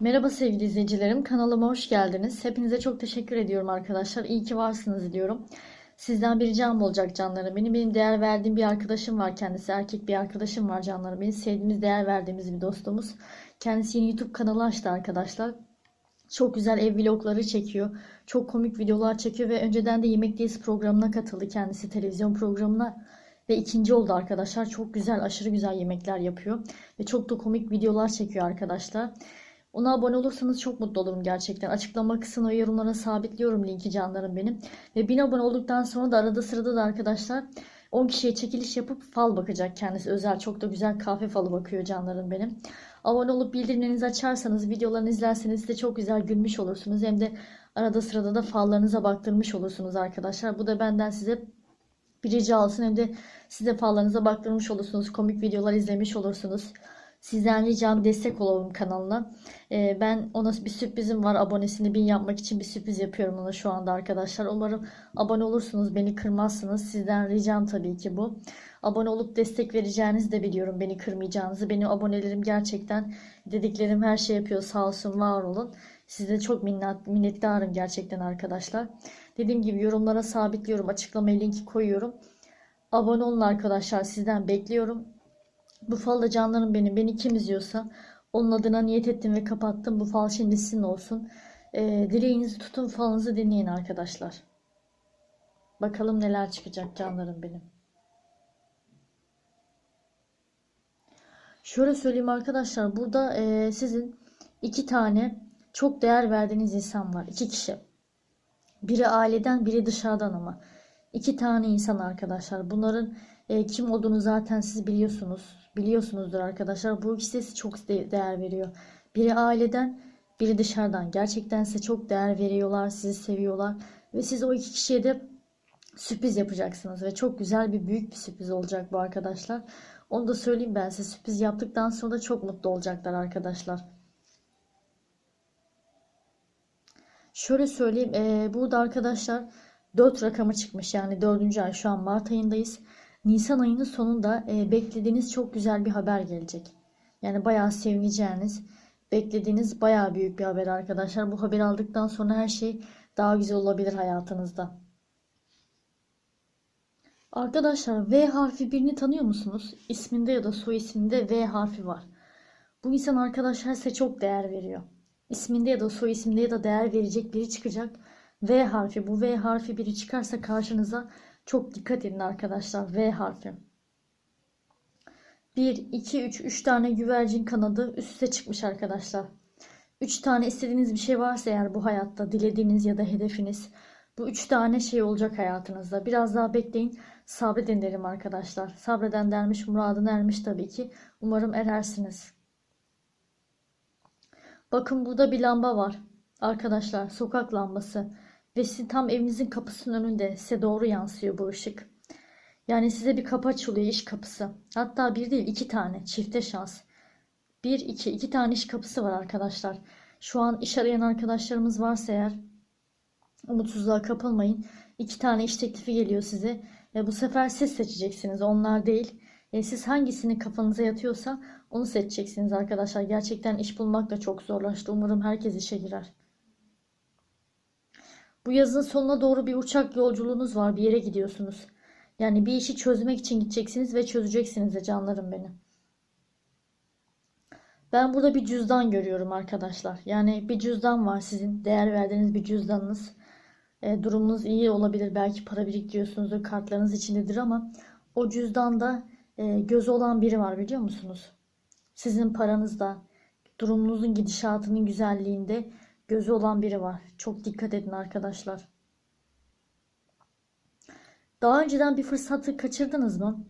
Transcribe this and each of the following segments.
Merhaba sevgili izleyicilerim. Kanalıma hoş geldiniz. Hepinize çok teşekkür ediyorum arkadaşlar. İyi ki varsınız diyorum. Sizden bir ricam olacak canlarım. Benim benim değer verdiğim bir arkadaşım var kendisi. Erkek bir arkadaşım var canlarım. Benim sevdiğimiz, değer verdiğimiz bir dostumuz. Kendisi yeni YouTube kanalı açtı arkadaşlar. Çok güzel ev vlogları çekiyor. Çok komik videolar çekiyor ve önceden de Yemekteyiz programına katıldı kendisi televizyon programına. Ve ikinci oldu arkadaşlar. Çok güzel, aşırı güzel yemekler yapıyor. Ve çok da komik videolar çekiyor arkadaşlar. Ona abone olursanız çok mutlu olurum gerçekten. Açıklama kısmına yorumlara sabitliyorum linki canlarım benim. Ve 1000 abone olduktan sonra da arada sırada da arkadaşlar 10 kişiye çekiliş yapıp fal bakacak kendisi. Özel çok da güzel kahve falı bakıyor canlarım benim. Abone olup bildirimlerinizi açarsanız, videolarını izlerseniz de çok güzel gülmüş olursunuz. Hem de arada sırada da fallarınıza baktırmış olursunuz arkadaşlar. Bu da benden size bir rica olsun. Hem de size fallarınıza baktırmış olursunuz. Komik videolar izlemiş olursunuz. Sizden ricam destek olalım kanalına. Ee, ben ona bir sürprizim var. Abonesini bin yapmak için bir sürpriz yapıyorum ona şu anda arkadaşlar. Umarım abone olursunuz. Beni kırmazsınız. Sizden ricam tabii ki bu. Abone olup destek vereceğinizi de biliyorum. Beni kırmayacağınızı. Benim abonelerim gerçekten dediklerim her şey yapıyor. Sağ olsun var olun. Size çok minnet, minnettarım gerçekten arkadaşlar. Dediğim gibi yorumlara sabitliyorum. Açıklamaya linki koyuyorum. Abone olun arkadaşlar. Sizden bekliyorum. Bu falda canlarım benim. Beni kim izliyorsa onun adına niyet ettim ve kapattım. Bu fal şimdi sizin olsun. Ee, dileğinizi tutun falınızı dinleyin arkadaşlar. Bakalım neler çıkacak canlarım benim. Şöyle söyleyeyim arkadaşlar. Burada e, sizin iki tane çok değer verdiğiniz insan var. İki kişi. Biri aileden biri dışarıdan ama. İki tane insan arkadaşlar. Bunların e, kim olduğunu zaten siz biliyorsunuz. Biliyorsunuzdur arkadaşlar. Bu ikisi çok de- değer veriyor. Biri aileden biri dışarıdan. Gerçekten size çok değer veriyorlar. Sizi seviyorlar. Ve siz o iki kişiye de sürpriz yapacaksınız. Ve çok güzel bir büyük bir sürpriz olacak bu arkadaşlar. Onu da söyleyeyim ben size. Sürpriz yaptıktan sonra da çok mutlu olacaklar arkadaşlar. Şöyle söyleyeyim. E, burada arkadaşlar 4 rakamı çıkmış. Yani 4. ay şu an Mart ayındayız. Nisan ayının sonunda e, beklediğiniz çok güzel bir haber gelecek. Yani bayağı sevineceğiniz, beklediğiniz bayağı büyük bir haber arkadaşlar. Bu haberi aldıktan sonra her şey daha güzel olabilir hayatınızda. Arkadaşlar V harfi birini tanıyor musunuz? İsminde ya da soy isminde V harfi var. Bu insan arkadaşlar size çok değer veriyor. İsminde ya da soy isminde ya da değer verecek biri çıkacak. V harfi. Bu V harfi biri çıkarsa karşınıza çok dikkat edin arkadaşlar. V harfi. 1, 2, 3. 3 tane güvercin kanadı üst üste çıkmış arkadaşlar. 3 tane istediğiniz bir şey varsa eğer bu hayatta dilediğiniz ya da hedefiniz bu 3 tane şey olacak hayatınızda. Biraz daha bekleyin. Sabredin derim arkadaşlar. Sabreden dermiş muradına ermiş tabii ki. Umarım erersiniz. Bakın burada bir lamba var. Arkadaşlar sokak lambası. Ve sizin tam evinizin kapısının önünde size doğru yansıyor bu ışık. Yani size bir kapı açılıyor iş kapısı. Hatta bir değil iki tane çifte şans. Bir iki iki tane iş kapısı var arkadaşlar. Şu an iş arayan arkadaşlarımız varsa eğer umutsuzluğa kapılmayın. İki tane iş teklifi geliyor size. E, bu sefer siz seçeceksiniz onlar değil. E, siz hangisini kafanıza yatıyorsa onu seçeceksiniz arkadaşlar. Gerçekten iş bulmak da çok zorlaştı. Umarım herkes işe girer. Bu yazın sonuna doğru bir uçak yolculuğunuz var. Bir yere gidiyorsunuz. Yani bir işi çözmek için gideceksiniz ve çözeceksiniz de canlarım benim. Ben burada bir cüzdan görüyorum arkadaşlar. Yani bir cüzdan var sizin. Değer verdiğiniz bir cüzdanınız. E, durumunuz iyi olabilir. Belki para biriktiriyorsunuzdur. Kartlarınız içindedir ama o cüzdanda e, gözü olan biri var biliyor musunuz? Sizin paranızda, durumunuzun gidişatının güzelliğinde gözü olan biri var. Çok dikkat edin arkadaşlar. Daha önceden bir fırsatı kaçırdınız mı?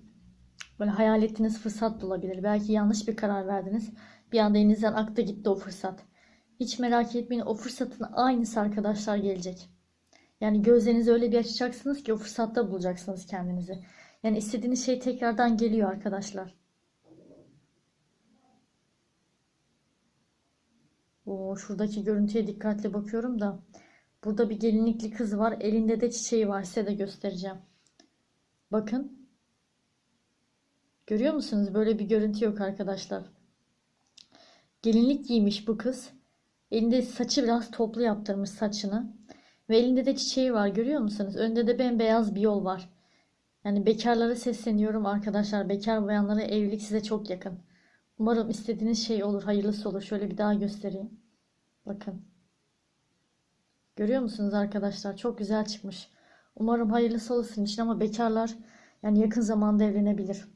Böyle hayal ettiğiniz fırsat da olabilir. Belki yanlış bir karar verdiniz. Bir anda elinizden aktı gitti o fırsat. Hiç merak etmeyin o fırsatın aynısı arkadaşlar gelecek. Yani gözlerinizi öyle bir açacaksınız ki o fırsatta bulacaksınız kendinizi. Yani istediğiniz şey tekrardan geliyor arkadaşlar. Şuradaki görüntüye dikkatli bakıyorum da. Burada bir gelinlikli kız var. Elinde de çiçeği var. Size de göstereceğim. Bakın. Görüyor musunuz? Böyle bir görüntü yok arkadaşlar. Gelinlik giymiş bu kız. Elinde saçı biraz toplu yaptırmış saçını. Ve elinde de çiçeği var görüyor musunuz? Önünde de bembeyaz bir yol var. Yani bekarlara sesleniyorum arkadaşlar. Bekar bayanlara evlilik size çok yakın. Umarım istediğiniz şey olur, hayırlısı olur. Şöyle bir daha göstereyim. Bakın. Görüyor musunuz arkadaşlar? Çok güzel çıkmış. Umarım hayırlısı olsun için ama bekarlar yani yakın zamanda evlenebilir.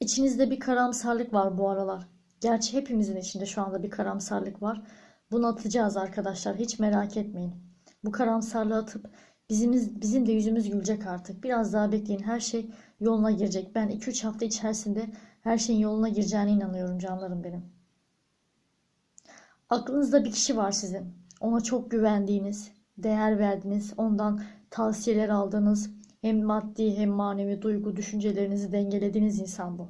İçinizde bir karamsarlık var bu aralar. Gerçi hepimizin içinde şu anda bir karamsarlık var. Bunu atacağız arkadaşlar. Hiç merak etmeyin. Bu karamsarlığı atıp bizimiz, bizim de yüzümüz gülecek artık. Biraz daha bekleyin. Her şey yoluna girecek. Ben 2-3 hafta içerisinde her şeyin yoluna gireceğine inanıyorum canlarım benim. Aklınızda bir kişi var sizin. Ona çok güvendiğiniz, değer verdiğiniz, ondan tavsiyeler aldığınız, hem maddi hem manevi duygu düşüncelerinizi dengelediğiniz insan bu.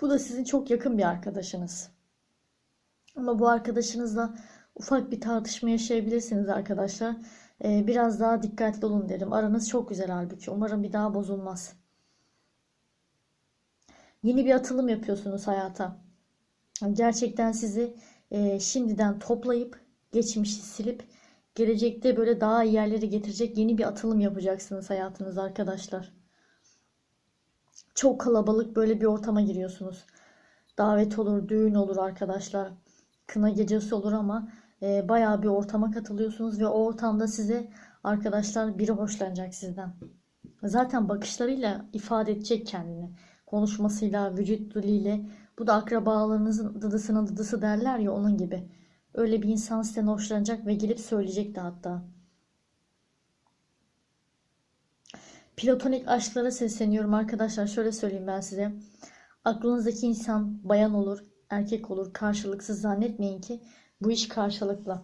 Bu da sizin çok yakın bir arkadaşınız. Ama bu arkadaşınızla ufak bir tartışma yaşayabilirsiniz arkadaşlar. Ee, biraz daha dikkatli olun derim. Aranız çok güzel halbuki. Umarım bir daha bozulmaz. Yeni bir atılım yapıyorsunuz hayata. Gerçekten sizi e, şimdiden toplayıp geçmişi silip gelecekte böyle daha iyi yerlere getirecek yeni bir atılım yapacaksınız hayatınız arkadaşlar. Çok kalabalık böyle bir ortama giriyorsunuz. Davet olur, düğün olur arkadaşlar. Kına gecesi olur ama e, bayağı bir ortama katılıyorsunuz ve o ortamda size arkadaşlar biri hoşlanacak sizden. Zaten bakışlarıyla ifade edecek kendini. Konuşmasıyla, vücut diliyle. Bu da akrabalarınızın dıdısının dıdısı derler ya onun gibi. Öyle bir insan sizden hoşlanacak ve gelip söyleyecek de hatta. Platonik aşklara sesleniyorum arkadaşlar. Şöyle söyleyeyim ben size. Aklınızdaki insan bayan olur, erkek olur. Karşılıksız zannetmeyin ki bu iş karşılıklı.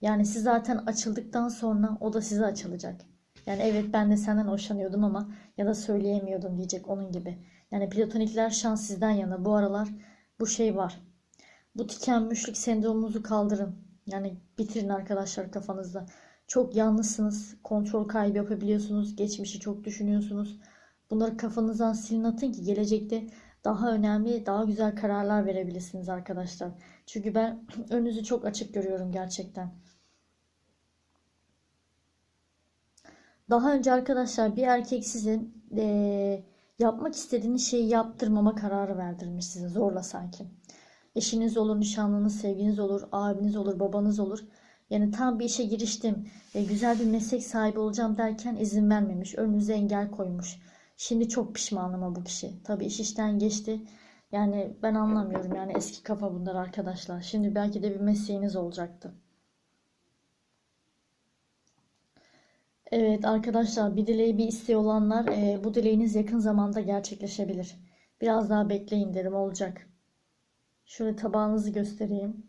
Yani siz zaten açıldıktan sonra o da size açılacak. Yani evet ben de senden hoşlanıyordum ama ya da söyleyemiyordum diyecek onun gibi. Yani platonikler şans sizden yana. Bu aralar bu şey var. Bu tükenmişlik sendromunuzu kaldırın. Yani bitirin arkadaşlar kafanızda. Çok yalnızsınız. Kontrol kaybı yapabiliyorsunuz. Geçmişi çok düşünüyorsunuz. Bunları kafanızdan silin atın ki gelecekte daha önemli, daha güzel kararlar verebilirsiniz arkadaşlar. Çünkü ben önünüzü çok açık görüyorum gerçekten. Daha önce arkadaşlar bir erkek sizin ee, yapmak istediğiniz şeyi yaptırmama kararı verdirmiş size zorla sanki. Eşiniz olur, nişanlınız, sevginiz olur, abiniz olur, babanız olur. Yani tam bir işe giriştim ve güzel bir meslek sahibi olacağım derken izin vermemiş. Önünüze engel koymuş. Şimdi çok pişmanım ama bu kişi. Tabii iş işten geçti. Yani ben anlamıyorum yani eski kafa bunlar arkadaşlar. Şimdi belki de bir mesleğiniz olacaktı. Evet arkadaşlar bir dileği bir isteği olanlar e, bu dileğiniz yakın zamanda gerçekleşebilir. Biraz daha bekleyin derim olacak. Şöyle tabağınızı göstereyim.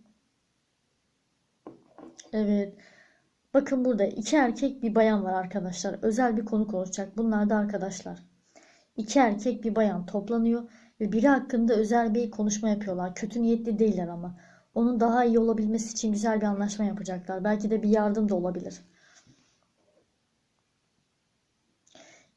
Evet. Bakın burada iki erkek bir bayan var arkadaşlar. Özel bir konu konuşacak. Bunlar da arkadaşlar. İki erkek bir bayan toplanıyor ve biri hakkında özel bir konuşma yapıyorlar. Kötü niyetli değiller ama. Onun daha iyi olabilmesi için güzel bir anlaşma yapacaklar. Belki de bir yardım da olabilir.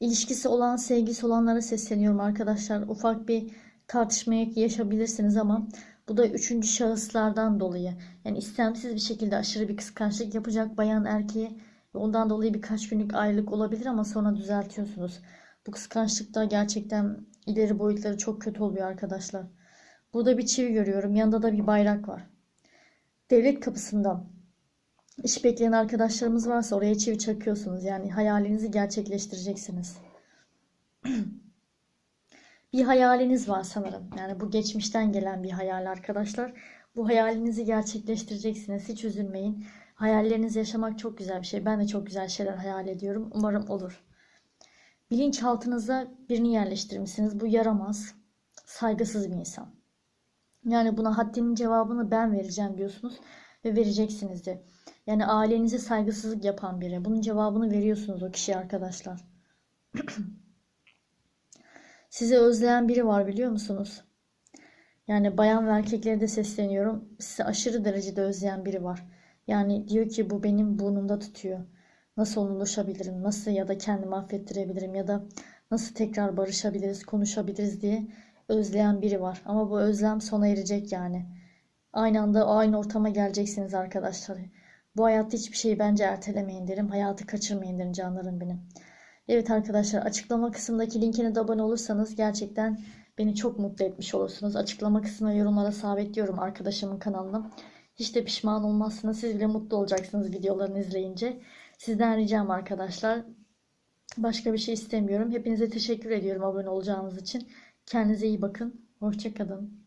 İlişkisi olan, sevgisi olanlara sesleniyorum arkadaşlar. Ufak bir tartışmaya yaşayabilirsiniz ama bu da üçüncü şahıslardan dolayı. Yani istemsiz bir şekilde aşırı bir kıskançlık yapacak bayan erkeğe ondan dolayı birkaç günlük ayrılık olabilir ama sonra düzeltiyorsunuz. Bu kıskançlıkta gerçekten ileri boyutları çok kötü oluyor arkadaşlar. Burada bir çivi görüyorum. Yanında da bir bayrak var. Devlet kapısından iş bekleyen arkadaşlarımız varsa oraya çivi çakıyorsunuz. Yani hayalinizi gerçekleştireceksiniz. bir hayaliniz var sanırım. Yani bu geçmişten gelen bir hayal arkadaşlar. Bu hayalinizi gerçekleştireceksiniz. Hiç üzülmeyin. Hayallerinizi yaşamak çok güzel bir şey. Ben de çok güzel şeyler hayal ediyorum. Umarım olur. Bilinçaltınıza birini yerleştirmişsiniz. Bu yaramaz, saygısız bir insan. Yani buna haddinin cevabını ben vereceğim diyorsunuz ve vereceksiniz de. Yani ailenize saygısızlık yapan biri. Bunun cevabını veriyorsunuz o kişiye arkadaşlar. Sizi özleyen biri var biliyor musunuz? Yani bayan ve erkeklere de sesleniyorum. Sizi aşırı derecede özleyen biri var. Yani diyor ki bu benim burnumda tutuyor. Nasıl ulaşabilirim? Nasıl ya da kendimi affettirebilirim? Ya da nasıl tekrar barışabiliriz, konuşabiliriz diye özleyen biri var. Ama bu özlem sona erecek yani. Aynı anda aynı ortama geleceksiniz arkadaşlar. Bu hayatta hiçbir şeyi bence ertelemeyin derim. Hayatı kaçırmayın derim canlarım benim. Evet arkadaşlar açıklama kısmındaki linkine de abone olursanız gerçekten beni çok mutlu etmiş olursunuz. Açıklama kısmına yorumlara sabitliyorum arkadaşımın kanalını. Hiç de pişman olmazsınız. Siz bile mutlu olacaksınız videolarını izleyince. Sizden ricam arkadaşlar. Başka bir şey istemiyorum. Hepinize teşekkür ediyorum abone olacağınız için. Kendinize iyi bakın. Hoşçakalın.